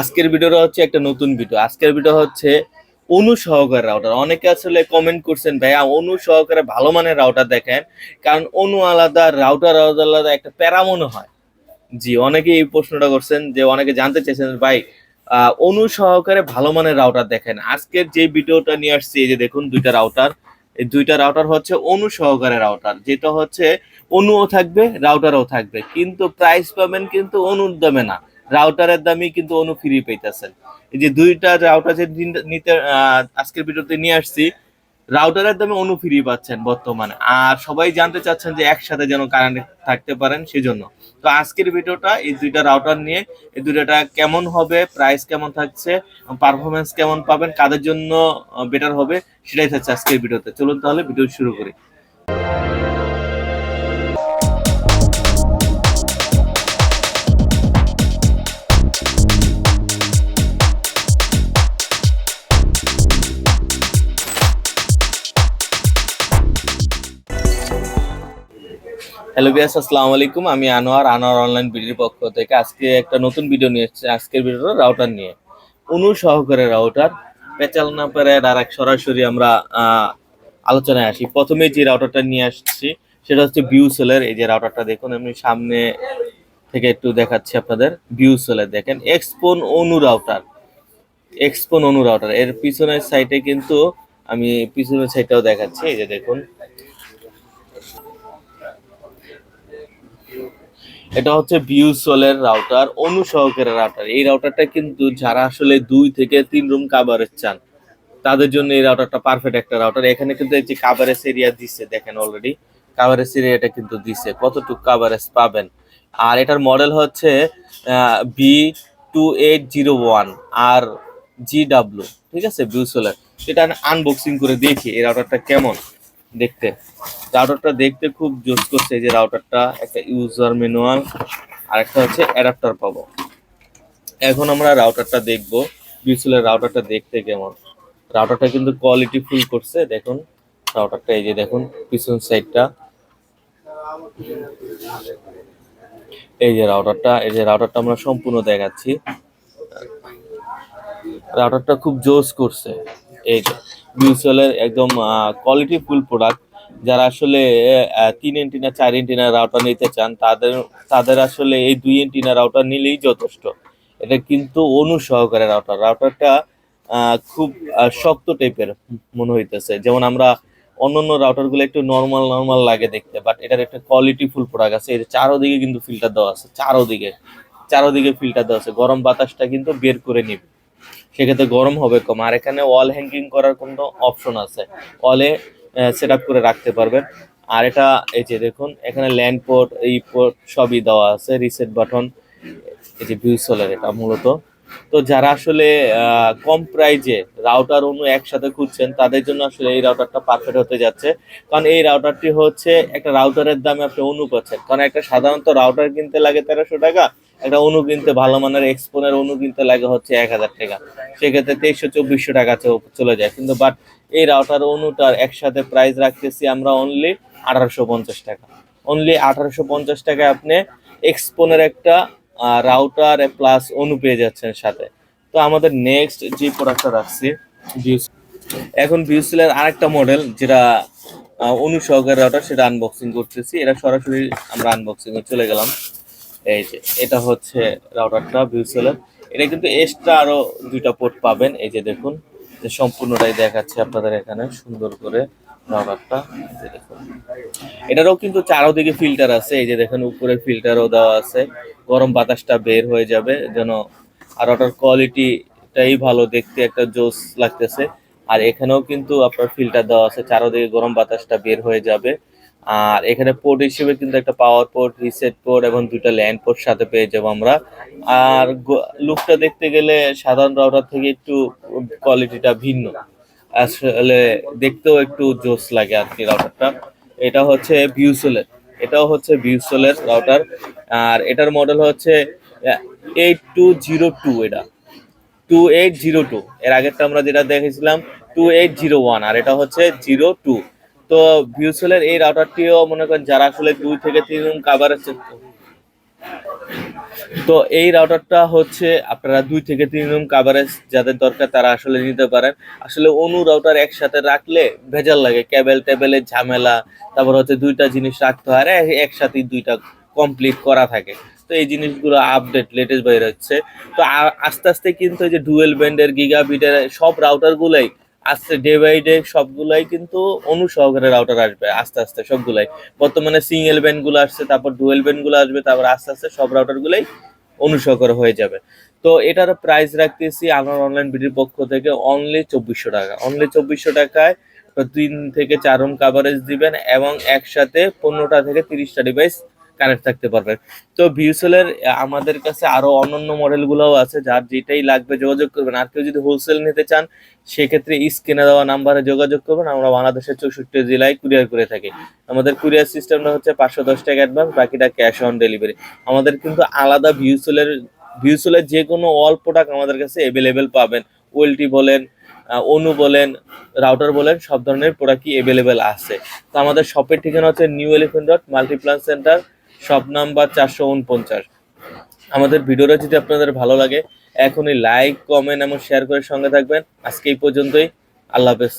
আজকের ভিডিওটা হচ্ছে একটা নতুন ভিডিও। আজকের ভিডিও হচ্ছে অনু সহকারে রাউটার অনেকে আসলে কমেন্ট করছেন, ভাইয়া, অনু সহকারে ভালো মানের রাউটার দেখেন। কারণ অনু আলাদা রাউটার আলাদা একটা প্যারা মনে হয়। জি অনেকে এই প্রশ্নটা করছেন যে অনেকে জানতে চেয়েছেন, ভাই অনু সহকারে ভালো মানের রাউটার দেখেন। আজকের যে ভিডিওটা নিয়ে আসছি, এই যে দেখুন দুইটা রাউটার এই দুইটা রাউটার হচ্ছে অনু সহকারে রাউটার যেটা হচ্ছে অনুও থাকবে রাউটারও থাকবে। কিন্তু প্রাইস পাবেন কিন্তু অনুর দামে না। রাউটারের দামই কিন্তু অনু ফ্রি পেইতেছেন। এই যে দুইটা রাউটার যে নিতে আজকের ভিডিওতে নিয়ে আসছি রাউটারের দামে অনু ফ্রি পাচ্ছেন বর্তমানে। আর সবাই জানতে চাচ্ছেন যে একসাথে যেন কারেন্ট থাকতে পারেন, সেজন্য। তো আজকের ভিডিওটা এই দুইটা রাউটার নিয়ে, এই দুইটা কেমন হবে প্রাইস কেমন থাকছে পারফরমেন্স কেমন পাবেন, কাদের জন্য বেটার হবে, সেটাই থাকছে আজকের ভিডিওতে। চলুন তাহলে ভিডিও শুরু করি। হ্যালো বিয়াস আসসালামু আলাইকুম। আমি আনোয়ার। আনোয়ার অনলাইন ভিডিওর পক্ষ থেকে আজকে একটা নতুন ভিডিও নিয়ে এসেছি। আজকের ভিডিওটা রাউটার নিয়ে। অনু সহকারে রাউটার পেঁচাল না পেরে ডাইরেক্ট সরাসরি আমরা আলোচনায় আসি। প্রথমে যে রাউটারটা নিয়ে আসছি, সেটা হচ্ছে বিউসেলের এই যে রাউটারটা দেখুন, আমি সামনে থেকে একটু দেখাচ্ছি আপনাদের। বিউসেলের দেখেন। এক্সপোন অনু রাউটার এক্সপোন অনু রাউটার এর পিছনের সাইডে কিন্তু আমি পিছনের সাইডটাও দেখাচ্ছি। এই যে দেখুন। এটা হচ্ছে বিউসোলের রাউটার অনু সহকারের রাউটার এই রাউটারটা কিন্তু যারা আসলে দুই থেকে তিন রুম কাভারেজ চান, তাদের জন্য এই রাউটারটা পারফেক্ট একটা রাউটার এখানে কিন্তু যে কাভারেজ এরিয়া দিচ্ছে দেখেন অলরেডি কাভারেজ এরিয়াটা কিন্তু দিছে। কতটুকু কাভারেজ পাবেন? আর এটার মডেল হচ্ছে B two eight zero one আর জি ডাব্লু ঠিক আছে? বিউসোলের এটা আনবক্সিং করে দেখি এই রাউটারটা কেমন। দেখতে। রাউটারটা দেখতে খুব জোস করছে এই যে রাউটারটা একটা ইউজার ম্যানুয়াল আর একটা হচ্ছে অ্যাডাপ্টার পাবো। এখন আমরা রাউটারটা দেখব বিউসেলের রাউটারটা দেখতে কেমন। রাউটারটা কিন্তু কোয়ালিটি ফুল করছে, দেখুন। রাউটারটা এই যে দেখুন, পিছন সাইডটা এই যে রাউটারটা এই যে রাউটারটা আমরা সম্পূর্ণ দেখাচ্ছি। রাউটারটা খুব জোস করছে, এই যে। বিউসেলের একদম কোয়ালিটি ফুল প্রোডাক্ট যারা আসলে তিন এন্টিনা চার এন্টিনা রাউটার নিতে চান, তাদের তাদের আসলে এই দুই এন্টিনা রাউটার নিলেই যথেষ্ট। এটা কিন্তু অনু সহকারে রাউটার রাউটারটা খুব শক্ত টাইপের মনে হইতেছে। যেমন আমরা অন্যান্য রাউটারগুলো একটু নর্মাল নর্মাল লাগে দেখতে বাট এটার একটা কোয়ালিটি ফুল প্রোডাক্ট আছে। এর চারোদিকে কিন্তু ফিল্টার দেওয়া আছে, চারোদিকে। চারোদিকে ফিল্টার দেওয়া আছে। গরম বাতাসটা কিন্তু বের করে নিবে। সেক্ষেত্রে গরম হবে কম। আর এখানে ওয়াল হ্যাঙ্গিং করার কোনো অপশন আছে। ওয়ালে সেট করে রাখতে পারবেন। আর এটা, এই যে দেখুন, এখানে ল্যান্ড পোর্ট এই পোর্ট সবই দেওয়া আছে রিসেট বাটন এই যে ভিউসোলার এটা মূলত। তো যারা আসলে কম প্রাইজে রাউটার অনু একসাথে খুঁজছেন, তাদের জন্য আসলে এই রাউটারটা পারফেক্ট হতে যাচ্ছে। কারণ এই রাউটারটি হচ্ছে একটা রাউটারের দামে আপনি অনু পাচ্ছেন। কারণ একটা সাধারণত রাউটার কিনতে লাগে তেরোশো টাকা একটা অনু কিনতে ভালো মানের এক্সপোনের অনু কিনতে লাগে হচ্ছে এক হাজার টাকা। সেক্ষেত্রে তেইশশো, চব্বিশশো টাকা চলে যায়। কিন্তু বাট এই রাউটার অনুটার একসাথে প্রাইস রাখতেছি আমরা অনলি আঠারোশো পঞ্চাশ টাকা। অনলি আঠারোশো পঞ্চাশ টাকায় আপনি এক্সপোনের একটা রাউটার প্লাস অনু পেয়ে যাচ্ছেন সাথে। তো আমাদের নেক্সট যে প্রোডাক্টটা রাখছি এখন ভিউসেলের আরেকটা মডেল যেটা অনু রাউটার সেটা আনবক্সিং করতেছি। এটা সরাসরি আমরা আনবক্সিং এ চলে গেলাম। এই যে, এটা হচ্ছে রাউটারটা ভিউসেলের এটা কিন্তু এক্সট্রা আরও দুইটা পোর্ট পাবেন। এই যে দেখুন, যে সম্পূর্ণটাই দেখাচ্ছে আপনাদের এখানে, সুন্দর করে রাউটারটা দেখুন। এটারও কিন্তু চারোদিকে ফিল্টার আছে। এই যে দেখেন, উপরে ফিল্টারও দেওয়া আছে। গরম বাতাসটা বের হয়ে যাবে, যেন আর ওটার কোয়ালিটিটাই ভালো, দেখতে একটা জোস লাগতেছে। আর এখানেও কিন্তু আপনার ফিল্টার দেওয়া আছে, চারোদিকে গরম বাতাসটা বের হয়ে যাবে। আর এখানে পোর্ট হিসেবে কিন্তু একটা পাওয়ার পোর্ট রিসেট পোর্ট এবং দুটো ল্যান্ড পোর্ট সাথে পেয়ে যাব আমরা। আর লুকটা দেখতে গেলে সাধারণ রাউটার থেকে একটু কোয়ালিটিটা ভিন্ন। আসলে দেখতেও একটু জোস লাগে আর কি রাউটারটা এটা হচ্ছে ভিউসেলের এটাও হচ্ছে ভিউসেলের রাউটার আর এটার মডেল হচ্ছে এইট টু জিরো টু এটা। টু এইট জিরো টু এর আগেরটা আমরা যেটা দেখেছিলাম টু এইট জিরো ওয়ান আর এটা হচ্ছে জিরো টু তো ভিউসেলের এই রাউটারটিও মনে করেন যারা আসলে দুই থেকে তিন রুম কাভারেজ তো এই রাউটারটা হচ্ছে আপনারা দুই থেকে তিন রুম কাভারেজ যাদের দরকার তারা আসলে নিতে পারেন। আসলে অনু রাউটার একসাথে রাখলে ভেজাল লাগে কেবল টেবেলের ঝামেলা, তারপর হচ্ছে দুইটা জিনিস রাখতে হয় একসাথেই দুইটা কমপ্লিট করা থাকে। তো এই জিনিসগুলো আপডেট লেটেস্ট বের হচ্ছে। তো আস্তে আস্তে কিন্তু এই যে ডুয়েল ব্যান্ডের গিগাবিটের সব রাউটারগুলোই আস্তে ডে বাই ডে সবগুলাই কিন্তু অনু সহকারে রাউটার আসবে, আস্তে আস্তে সবগুলাই। বর্তমানে সিঙ্গেল ব্যান্ডগুলো আসছে, তারপর ডুয়েল ব্যান্ডগুলো আসবে, তারপর আস্তে আস্তে সব রাউটার গুলাই অনুসহকারে হয়ে যাবে। তো এটার প্রাইস রাখতেছি আমার অনলাইন বিডির পক্ষ থেকে অনলি চব্বিশশো টাকা। অনলি চব্বিশশো টাকায় তিন থেকে চার রুম কাভারেজ দিবেন এবং একসাথে পনেরোটা থেকে তিরিশটা ডিভাইস কানেক্ট থাকতে পারবেন তো ভিউসেলের আমাদের কাছে আরও অন্যান্য মডেলগুলোও আছে, যার যেটাই লাগবে যোগাযোগ করবেন। আর কেউ যদি হোলসেল নিতে চান, সেক্ষেত্রে স্ক্রিনে দেওয়া নাম্বারে যোগাযোগ করবেন। আমরা বাংলাদেশের চৌষট্টি জেলায় কুরিয়ার করে থাকি। আমাদের কুরিয়ার সিস্টেমটা হচ্ছে পাঁচশো দশ টাকা অ্যাডভান্স বাকিটা ক্যাশ অন ডেলিভারি আমাদের কিন্তু আলাদা ভিউসেলের ভিউসেলের যে কোনো অল প্রোডাক্ট আমাদের কাছে অ্যাভেলেবেল পাবেন। ওয়েলটি বলেন অনু বলেন রাউটার বলেন, সব ধরনের প্রোডাক্টই অ্যাভেলেবেল আছে। তো আমাদের শপের ঠিকানা হচ্ছে New Elephant dot Multiplan Centre shop number চারশো উনপঞ্চাশ। আমাদের ভিডিওটা যদি আপনাদের ভালো লাগে, এখনই লাইক কমেন্ট এবং শেয়ার করে সঙ্গে থাকবেন। আজকে এই পর্যন্তই। আল্লাহ হাফেজ।